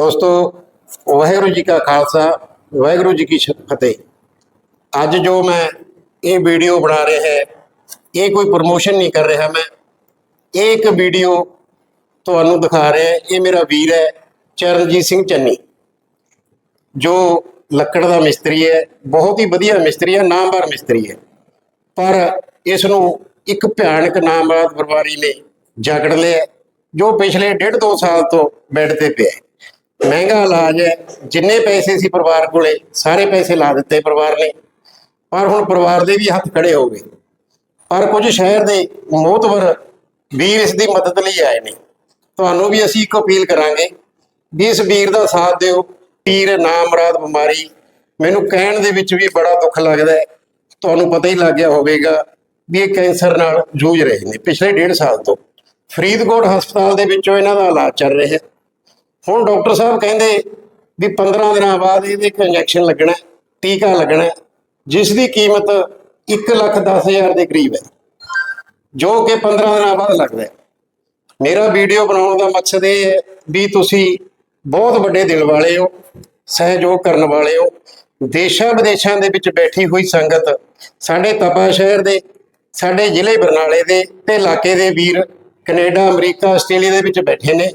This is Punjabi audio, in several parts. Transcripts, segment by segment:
ਦੋਸਤੋ, ਵਾਹਿਗੁਰੂ ਜੀ ਕਾ ਖਾਲਸਾ, ਵਾਹਿਗੁਰੂ ਜੀ ਕੀ ਫਤਿਹ। ਅੱਜ ਜੋ ਮੈਂ ਇਹ ਵੀਡੀਓ ਬਣਾ ਰਿਹਾ ਹੈ, ਇਹ ਕੋਈ ਪ੍ਰਮੋਸ਼ਨ ਨਹੀਂ ਕਰ ਰਿਹਾ ਮੈਂ। ਇਹ ਇੱਕ ਵੀਡੀਓ ਤੁਹਾਨੂੰ ਦਿਖਾ ਰਿਹਾ ਇਹ ਮੇਰਾ ਵੀਰ ਹੈ, ਚਰਨਜੀਤ ਸਿੰਘ ਚੰਨੀ, ਜੋ ਲੱਕੜ ਦਾ ਮਿਸਤਰੀ ਹੈ, ਬਹੁਤ ਹੀ ਵਧੀਆ ਮਿਸਤਰੀ ਹੈ, ਨਾਮਵਰ ਮਿਸਤਰੀ ਹੈ। ਪਰ ਇਸ ਨੂੰ ਇੱਕ ਭਿਆਨਕ ਨਾਮਵਾਦ ਪਰਿਵਾਰੀ ਨੇ ਜਕੜ ਲਿਆ, ਜੋ ਪਿਛਲੇ ਡੇਢ ਦੋ ਸਾਲ ਤੋਂ ਬੈੱਡ ਤੇ ਪਿਆ ਹੈ। ਮਹਿੰਗਾ ਇਲਾਜ ਹੈ, ਜਿੰਨੇ ਪੈਸੇ ਸੀ ਪਰਿਵਾਰ ਕੋਲੇ, ਸਾਰੇ ਪੈਸੇ ਲਾ ਦਿੱਤੇ ਪਰਿਵਾਰ ਨੇ। ਪਰ ਹੁਣ ਪਰਿਵਾਰ ਦੇ ਵੀ ਹੱਥ ਖੜੇ ਹੋ ਗਏ। ਪਰ ਕੁਝ ਸ਼ਹਿਰ ਦੇ ਮੋਹਤਵਰ ਵੀਰ ਇਸ ਦੀ ਮਦਦ ਲਈ ਆਏ ਨੇ। ਤੁਹਾਨੂੰ ਵੀ ਅਸੀਂ ਇੱਕ ਅਪੀਲ ਕਰਾਂਗੇ ਵੀ ਇਸ ਵੀਰ ਦਾ ਸਾਥ ਦਿਓ। ਪੀਰ ਨਾਮਰਾਦ ਬਿਮਾਰੀ, ਮੈਨੂੰ ਕਹਿਣ ਦੇ ਵਿੱਚ ਵੀ ਬੜਾ ਦੁੱਖ ਲੱਗਦਾ ਹੈ। ਤੁਹਾਨੂੰ ਪਤਾ ਹੀ ਲੱਗ ਗਿਆ ਹੋਵੇਗਾ ਵੀ ਇਹ ਕੈਂਸਰ ਨਾਲ ਜੂਝ ਰਹੇ ਨੇ। ਪਿਛਲੇ ਡੇਢ ਸਾਲ ਤੋਂ ਫਰੀਦਕੋਟ ਹਸਪਤਾਲ ਦੇ ਵਿੱਚੋਂ ਇਹਨਾਂ ਦਾ ਇਲਾਜ ਚੱਲ ਰਿਹਾ ਹੈ। ਹੁਣ ਡਾਕਟਰ ਸਾਹਿਬ ਕਹਿੰਦੇ ਵੀ 15 ਦਿਨਾਂ ਬਾਅਦ ਇਹਦੇ ਇੱਕ ਇੰਜੈਕਸ਼ਨ ਲੱਗਣਾ ਟੀਕਾ ਲੱਗਣਾ ਜਿਸ ਦੀ ਕੀਮਤ 1 ਲੱਖ 10 ਹਜ਼ਾਰ ਦੇ ਕਰੀਬ ਹੈ, ਜੋ ਕਿ 15 ਦਿਨਾਂ ਬਾਅਦ ਲੱਗਦਾ ਹੈ। ਮੇਰਾ ਵੀਡੀਓ ਬਣਾਉਣ ਦਾ ਮਕਸਦ ਇਹ ਹੈ ਵੀ ਤੁਸੀਂ ਬਹੁਤ ਵੱਡੇ ਦਿਲ ਵਾਲੇ ਹੋ, ਸਹਿਯੋਗ ਕਰਨ ਵਾਲੇ ਹੋ, ਦੇਸ਼ਾਂ ਵਿਦੇਸ਼ਾਂ ਦੇ ਵਿੱਚ ਬੈਠੀ ਹੋਈ ਸੰਗਤ, ਸਾਡੇ ਤਪਾ ਸ਼ਹਿਰ ਦੇ, ਸਾਡੇ ਜ਼ਿਲ੍ਹੇ ਬਰਨਾਲੇ ਦੇ ਤੇ ਇਲਾਕੇ ਦੇ ਵੀਰ ਕੈਨੇਡਾ, ਅਮਰੀਕਾ, ਆਸਟ੍ਰੇਲੀਆ ਦੇ ਵਿੱਚ ਬੈਠੇ ਨੇ।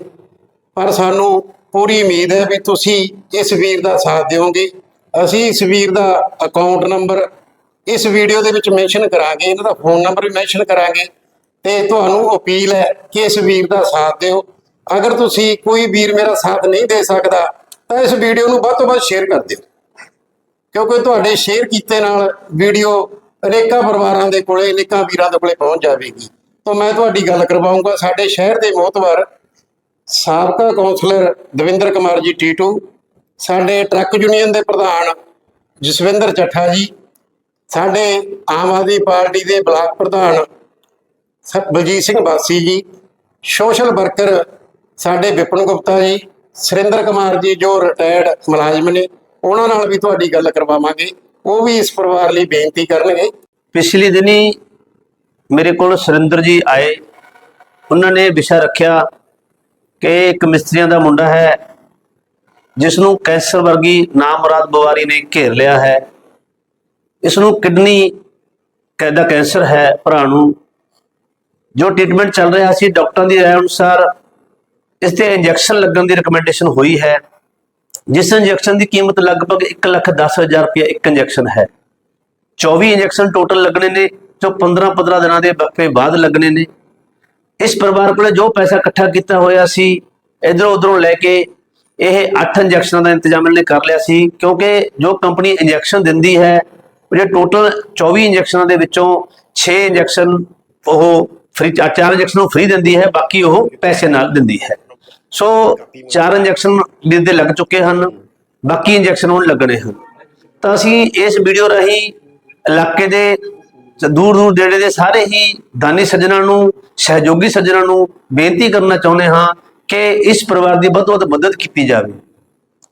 ਪਰ ਸਾਨੂੰ ਪੂਰੀ ਉਮੀਦ ਹੈ ਵੀ ਤੁਸੀਂ ਇਸ ਵੀਰ ਦਾ ਸਾਥ ਦਿਓਗੇ। ਅਸੀਂ ਇਸ ਵੀਰ ਦਾ ਅਕਾਊਂਟ ਨੰਬਰ ਇਸ ਵੀਡੀਓ ਦੇ ਵਿੱਚ ਮੈਂਸ਼ਨ ਕਰਾਂਗੇ, ਇਹਨਾਂ ਦਾ ਫੋਨ ਨੰਬਰ ਵੀ ਮੈਂਸ਼ਨ ਕਰਾਂਗੇ ਤੇ ਤੁਹਾਨੂੰ ਅਪੀਲ ਹੈ ਕਿ ਇਸ ਵੀਰ ਦਾ ਸਾਥ ਦਿਓ। ਅਗਰ ਤੁਸੀਂ ਕੋਈ ਵੀਰ ਮੇਰਾ ਸਾਥ ਨਹੀਂ ਦੇ ਸਕਦਾ, ਤਾਂ ਇਸ ਵੀਡੀਓ ਨੂੰ ਵੱਧ ਤੋਂ ਵੱਧ ਸ਼ੇਅਰ ਕਰ ਦਿਓ। ਕਿਉਂਕਿ ਤੁਹਾਡੇ ਸ਼ੇਅਰ ਕੀਤੇ ਨਾਲ ਵੀਡੀਓ ਅਨੇਕਾਂ ਪਰਿਵਾਰਾਂ ਦੇ ਕੋਲੇ, ਅਨੇਕਾਂ ਵੀਰਾਂ ਦੇ ਕੋਲੇ ਪਹੁੰਚ ਜਾਵੇਗੀ। ਤਾਂ ਮੈਂ ਤੁਹਾਡੀ ਗੱਲ ਕਰਵਾਉਂਗਾ, ਸਾਡੇ ਸ਼ਹਿਰ ਦੇ ਮੋਹਤਵਰ ਸਾਬਕਾ ਕੌਂਸਲਰ ਦਵਿੰਦਰ ਕੁਮਾਰ ਜੀ ਟੀਟੂ, ਸਾਡੇ ਟਰੱਕ ਯੂਨੀਅਨ ਦੇ ਪ੍ਰਧਾਨ ਜਸਵਿੰਦਰ ਚੱਠਾ ਜੀ, ਸਾਡੇ ਆਮ ਆਦਮੀ ਪਾਰਟੀ ਦੇ ਬਲਾਕ ਪ੍ਰਧਾਨ ਬਲਜੀਤ ਸਿੰਘ ਬਾਸੀ ਜੀ, ਸੋਸ਼ਲ ਵਰਕਰ ਸਾਡੇ ਵਿਪਨ ਗੁਪਤਾ ਜੀ, ਸੁਰਿੰਦਰ ਕੁਮਾਰ ਜੀ ਜੋ ਰਿਟਾਇਰਡ ਮੁਲਾਜ਼ਮ ਨੇ, ਉਹਨਾਂ ਨਾਲ ਵੀ ਤੁਹਾਡੀ ਗੱਲ ਕਰਵਾਵਾਂਗੇ, ਉਹ ਵੀ ਇਸ ਪਰਿਵਾਰ ਲਈ ਬੇਨਤੀ ਕਰਨਗੇ। ਪਿਛਲੇ ਦਿਨੀ ਮੇਰੇ ਕੋਲ ਸੁਰਿੰਦਰ ਜੀ ਆਏ, ਉਹਨਾਂ ਨੇ ਵਿਸ਼ਾ ਰੱਖਿਆ ਕਿ ਇੱਕ ਮਿਸਤਰੀਆਂ ਦਾ ਮੁੰਡਾ ਹੈ ਜਿਸ ਨੂੰ ਕੈਂਸਰ ਵਰਗੀ ਨਾਮਰਾਦ ਬਿਮਾਰੀ ਨੇ ਘੇਰ ਲਿਆ ਹੈ। ਇਸ ਨੂੰ ਕਿਡਨੀ ਕੈ- ਦਾ ਕੈਂਸਰ ਹੈ, ਭਰਾ ਨੂੰ। ਜੋ ਟ੍ਰੀਟਮੈਂਟ ਚੱਲ ਰਿਹਾ ਸੀ, ਡਾਕਟਰਾਂ ਦੀ ਰਾਏ ਅਨੁਸਾਰ ਇਸ ਤੇ ਇੰਜੈਕਸ਼ਨ ਲੱਗਣ ਦੀ ਰეკਮੈਂਡੇਸ਼ਨ ਹੋਈ ਹੈ, ਜਿਸ ਇੰਜੈਕਸ਼ਨ ਦੀ ਕੀਮਤ ਲਗਭਗ 1 ਲੱਖ 10 ਹਜ਼ਾਰ ਰੁਪਏ ਇੱਕ ਇੰਜੈਕਸ਼ਨ ਹੈ। 24 ਇੰਜੈਕਸ਼ਨ ਟੋਟਲ ਲੱਗਣੇ ਨੇ, ਜੋ 15 15 ਦਿਨਾਂ ਦੇ ਵਕਫੇ ਬਾਅਦ ਲੱਗਣੇ ਨੇ। ਇਸ ਪਰਿਵਾਰ ਕੋਲੇ ਜੋ ਪੈਸਾ ਇਕੱਠਾ ਕੀਤਾ ਹੋਇਆ ਸੀ, ਇਧਰੋਂ ਉਧਰੋਂ ਲੈ ਕੇ ਇਹ 8 ਇੰਜੈਕਸ਼ਨਾਂ ਦਾ ਇੰਤਜ਼ਾਮ ਇਹਨੇ ਕਰ ਲਿਆ ਸੀ, ਕਿਉਂਕਿ ਜੋ ਕੰਪਨੀ ਇੰਜੈਕਸ਼ਨ ਦਿੰਦੀ ਹੈ ਉਹ ਜੇ ਟੋਟਲ 24 ਇੰਜੈਕਸ਼ਨਾਂ ਦੇ ਵਿੱਚੋਂ 6 ਇੰਜੈਕਸ਼ਨ ਉਹ ਫ੍ਰੀ ਚਾਰ ਇੰਜੈਕਸ਼ਨ ਉਹ ਫ੍ਰੀ ਦਿੰਦੀ ਹੈ, ਬਾਕੀ ਉਹ ਪੈਸੇ ਨਾਲ ਦਿੰਦੀ ਹੈ। ਸੋ ਚਾਰ ਇੰਜੈਕਸ਼ਨ ਵੀ ਦੇ ਲੱਗ ਚੁੱਕੇ ਹਨ, ਬਾਕੀ ਇੰਜੈਕਸ਼ਨ ਹੁਣ ਲੱਗਣੇ ਹਨ। ਤਾਂ ਅਸੀਂ ਇਸ ਵੀਡੀਓ ਰਾਹੀਂ ਇਲਾਕੇ ਦੇ ਦੂਰ ਦੂਰ ਨੇੜੇ ਦੇ ਸਾਰੇ ਹੀ ਦਾਨੀ ਸੱਜਣਾਂ ਨੂੰ ਸਹਿਯੋਗੀ ਸੱਜਣਾ ਨੂੰ ਬੇਨਤੀ ਕਰਨਾ ਚਾਹੁੰਦੇ ਹਾਂ ਕਿ ਇਸ ਪਰਿਵਾਰ ਦੀ ਵੱਧ ਤੋਂ ਵੱਧ ਮਦਦ ਕੀਤੀ ਜਾਵੇ।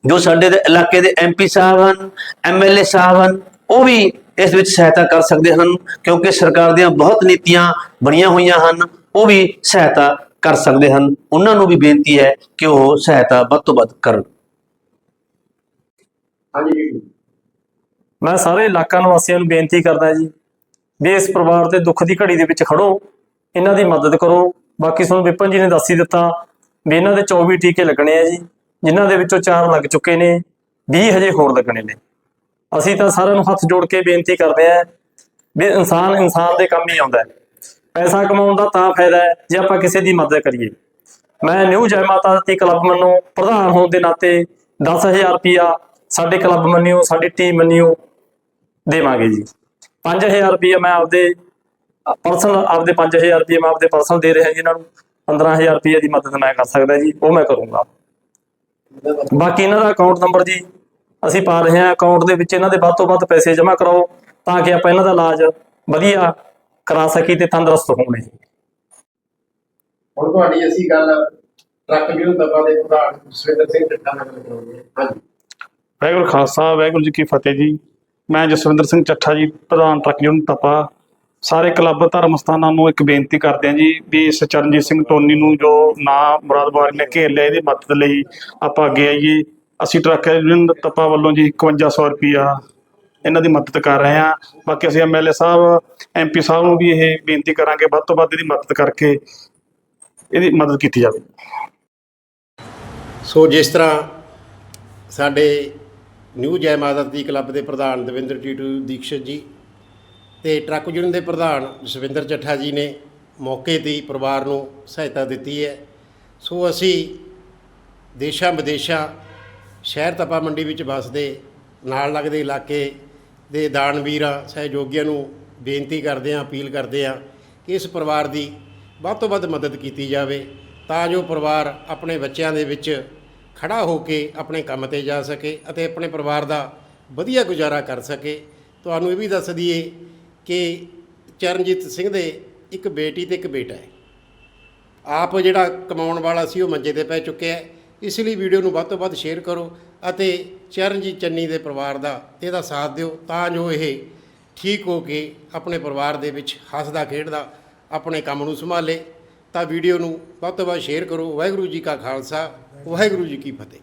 ਜੋ ਸਾਡੇ ਦੇ ਇਲਾਕੇ ਦੇ ਐਮਪੀ ਸਾਹਿਬ ਹਨ ਐਮਐਲਏ ਸਾਹਿਬ ਹਨ ਉਹ ਵੀ ਇਸ ਵਿੱਚ ਸਹਾਇਤਾ ਕਰ ਸਕਦੇ ਹਨ ਕਿਉਂਕਿ ਸਰਕਾਰ ਦੀਆਂ ਬਹੁਤ ਨੀਤੀਆਂ ਬਣੀਆਂ ਹੋਈਆਂ ਹਨ ਉਹ ਵੀ ਸਹਾਇਤਾ ਕਰ ਸਕਦੇ ਹਨ। ਉਹਨਾਂ ਨੂੰ ਵੀ ਬੇਨਤੀ ਹੈ ਕਿ ਉਹ ਸਹਾਇਤਾ ਵੱਧ ਤੋਂ ਵੱਧ ਕਰਨ। ਹਾਂਜੀ। ਮੈਂ ਸਾਰੇ ਇਲਾਕਾ ਨਿਵਾਸੀਆਂ ਨੂੰ ਬੇਨਤੀ ਕਰਦਾ ਜੀ ਵੀ ਇਸ ਪਰਿਵਾਰ ਦੇ ਦੁੱਖ ਦੀ ਘੜੀ ਦੇ ਵਿੱਚ ਖੜੋ। ਇਹਨਾਂ ਦੀ ਮਦਦ ਕਰੋ। ਬਾਕੀ ਤੁਹਾਨੂੰ ਵਿਪਨ ਜੀ ਨੇ ਦੱਸ ਹੀ ਦਿੱਤਾ ਵੀ ਇਹਨਾਂ ਦੇ 24 ਟੀਕੇ ਲੱਗਣੇ ਆ ਜੀ, ਜਿਨ੍ਹਾਂ ਦੇ ਵਿੱਚੋਂ 4 ਲੱਗ ਚੁੱਕੇ ਨੇ 20 ਹਜੇ ਹੋਰ ਲੱਗਣੇ ਨੇ। ਅਸੀਂ ਤਾਂ ਸਾਰਿਆਂ ਨੂੰ ਹੱਥ ਜੋੜ ਕੇ ਬੇਨਤੀ ਕਰਦੇ ਆਂ ਵੀ ਇਨਸਾਨ ਇਨਸਾਨ ਦੇ ਕੰਮ ਹੀ ਆਉਂਦਾ ਹੈ। ਪੈਸਾ ਕਮਾਉਣ ਦਾ ਤਾਂ ਫਾਇਦਾ ਹੈ, ਜੇ ਆਪਾਂ ਕਿਸੇ ਦੀ ਮਦਦ ਕਰੀਏ। ਮੈਂ ਨਿਊ ਜੈ ਮਾਤਾ ਦੀ ਕਲੱਬ ਮੰਨੋ ਪ੍ਰਧਾਨ ਹੋਣ ਦੇ ਨਾਤੇ 10000 ਰੁਪਿਆ ਸਾਡੇ ਕਲੱਬ ਮੰਨਿਓ, ਸਾਡੀ ਟੀਮ ਮੰਨਿਓ ਦੇਵਾਂਗੇ ਜੀ। 5000 ਰੁਪਏ ਮੈਂ ਆਪਦੇ ਪਰਸਨਲ ਆਪਦੇ 5000 ਰੁਪਏ ਮੈਂ ਆਪਦੇ ਪਰਸਨਲ ਦੇ ਰਿਹਾ ਜੀ ਇਹਨਾਂ ਨੂੰ 15000 ਰੁਪਏ ਦੀ ਮਦਦ ਮੈਂ ਕਰ ਸਕਦਾ ਜੀ ਉਹ ਮੈਂ ਕਰੂੰਗਾ। ਬਾਕੀ ਇਹਨਾਂ ਦਾ ਅਕਾਊਂਟ ਨੰਬਰ ਜੀ ਅਸੀਂ ਪਾ ਰਹੇ ਹਾਂ ਅਕਾਊਂਟ ਦੇ ਵਿੱਚ ਇਹਨਾਂ ਦੇ ਵੱਧ ਤੋਂ ਵੱਧ ਪੈਸੇ ਜਮ੍ਹਾਂ ਕਰਾਓ ਤਾਂ ਕਿ ਆਪਾਂ ਇਹਨਾਂ ਦਾ ਇਲਾਜ ਵਧੀਆ ਕਰਾ ਸਕੀ ਤੇ ਤੰਦਰੁਸਤ ਹੋਣ ਜੀ। ਹੁਣ ਤੁਹਾਡੀ ਅਸੀਂ ਗੱਲ ਟਰੱਕ ਯੂਨੀਅਨ ਤਪਾ ਦੇ ਪ੍ਰਧਾਨ ਜਸਵਿੰਦਰ ਸਿੰਘ ਚੱਠਾ ਨਾਲ ਕਰਾਂਗੇ ਹਾਂਜੀ। ਵਾਹਿਗੁਰੂ ਖਾਲਸਾ ਵਾਹਿਗੁਰੂ ਜੀ ਕੀ ਫਤਿਹ ਜੀ। ਮੈਂ ਜਸਵਿੰਦਰ ਸਿੰਘ ਚੱਠਾ ਜੀ ਪ੍ਰਧਾਨ ਟਰੱਕ ਯੂਨੀਅਨ ਤਪਾ ਸਾਰੇ ਕਲੱਬ ਧਰਮ ਸਥਾਨਾਂ ਨੂੰ ਇੱਕ ਬੇਨਤੀ ਕਰਦੇ ਹਾਂ ਜੀ ਵੀ ਇਸ ਚਰਨਜੀਤ ਸਿੰਘ ਟੋਨੀ ਨੂੰ ਜੋ ਨਾ ਮੁਰਾਦਬਾਰੀ ਨੇ ਘੇਰ ਲਿਆ ਇਹਦੀ ਮਦਦ ਲਈ ਆਪਾਂ ਅੱਗੇ ਆਈਏ। ਅਸੀਂ ਟਰੱਕ ਯੂਨੀਅਨ ਤਪਾ ਵੱਲੋਂ ਜੀ 5100 ਰੁਪਿਆ ਇਹਨਾਂ ਦੀ ਮਦਦ ਕਰ ਰਹੇ ਹਾਂ। ਬਾਕੀ ਅਸੀਂ ਐਮਐਲਏ ਸਾਹਿਬ ਐਮਪੀ ਸਾਹਿਬ ਨੂੰ ਵੀ ਇਹ ਬੇਨਤੀ ਕਰਾਂਗੇ ਵੱਧ ਤੋਂ ਵੱਧ ਇਹਦੀ ਮਦਦ ਕਰਕੇ ਇਹਦੀ ਮਦਦ ਕੀਤੀ ਜਾਵੇ। ਸੋ ਜਿਸ ਤਰ੍ਹਾਂ ਸਾਡੇ ਨਿਊ ਜੈ ਮਾਤਾ ਦੀ ਕਲੱਬ ਦੇ ਪ੍ਰਧਾਨ ਦਵਿੰਦਰ ਟੀਟੂ ਦੀਕਸ਼ਤ ਜੀ ਤੇ ਟਰੱਕ ਯੂਨੀਅਨ ਦੇ ਪ੍ਰਧਾਨ ਜਸਵਿੰਦਰ ਚੱਠਾ ਜੀ ਨੇ ਮੌਕੇ ਤੇ ਪਰਿਵਾਰ ਨੂੰ ਸਹਾਇਤਾ ਦਿੱਤੀ ਹੈ। ਸੋ ਅਸੀਂ ਦੇਸ਼ਾਂ ਵਿਦੇਸ਼ਾਂ, ਸ਼ਹਿਰ ਤਪਾ ਮੰਡੀ ਵਿੱਚ ਵੱਸਦੇ, ਨਾਲ ਲੱਗਦੇ ਇਲਾਕੇ ਦੇ ਦਾਨਵੀਰਾਂ ਸਹਿਯੋਗੀਆਂ ਨੂੰ ਬੇਨਤੀ ਕਰਦੇ ਹਾਂ, ਅਪੀਲ ਕਰਦੇ ਹਾਂ ਕਿ ਇਸ ਪਰਿਵਾਰ ਦੀ ਵੱਧ ਤੋਂ ਵੱਧ ਮਦਦ ਕੀਤੀ ਜਾਵੇ ਤਾਂ ਜੋ ਪਰਿਵਾਰ ਆਪਣੇ ਬੱਚਿਆਂ ਦੇ ਵਿੱਚ ਖੜਾ ਹੋ ਕੇ ਆਪਣੇ ਕੰਮ ਤੇ ਜਾ ਸਕੇ ਅਤੇ ਆਪਣੇ ਪਰਿਵਾਰ ਦਾ ਵਧੀਆ ਗੁਜ਼ਾਰਾ ਕਰ ਸਕੇ। ਤੁਹਾਨੂੰ ਇਹ ਵੀ ਦੱਸ ਦਈਏ ਕਿ ਚਰਨਜੀਤ ਸਿੰਘ ਦੇ ਇੱਕ ਬੇਟੀ ਤੇ ਇੱਕ ਬੇਟਾ ਹੈ। ਆਪ ਜਿਹੜਾ ਕਮਾਉਣ ਵਾਲਾ ਸੀ, ਉਹ ਮੰਜੇ ਤੇ ਪੈ ਚੁੱਕਿਆ ਹੈ। ਇਸ ਲਈ ਵੀਡੀਓ ਨੂੰ ਵੱਧ ਤੋਂ ਵੱਧ ਸ਼ੇਅਰ ਕਰੋ ਅਤੇ ਚਰਨਜੀਤ ਚੰਨੀ ਦੇ ਪਰਿਵਾਰ ਦਾ ਇਹਦਾ ਸਾਥ ਦਿਓ ਤਾਂ ਜੋ ਇਹ ਠੀਕ ਹੋ ਕੇ ਆਪਣੇ ਪਰਿਵਾਰ ਦੇ ਵਿੱਚ ਹੱਸਦਾ, ਖੇਡਦਾ, ਆਪਣੇ ਕੰਮ ਨੂੰ ਸੰਭਾਲੇ। ਤਾਂ ਵੀਡੀਓ ਨੂੰ ਵੱਧ ਤੋਂ ਵੱਧ ਸ਼ੇਅਰ ਕਰੋ। ਵਾਹਿਗੁਰੂ ਜੀ ਕਾ ਖਾਲਸਾ, ਵਾਹਿਗੁਰੂ ਜੀ ਕੀ ਫਤਿਹ।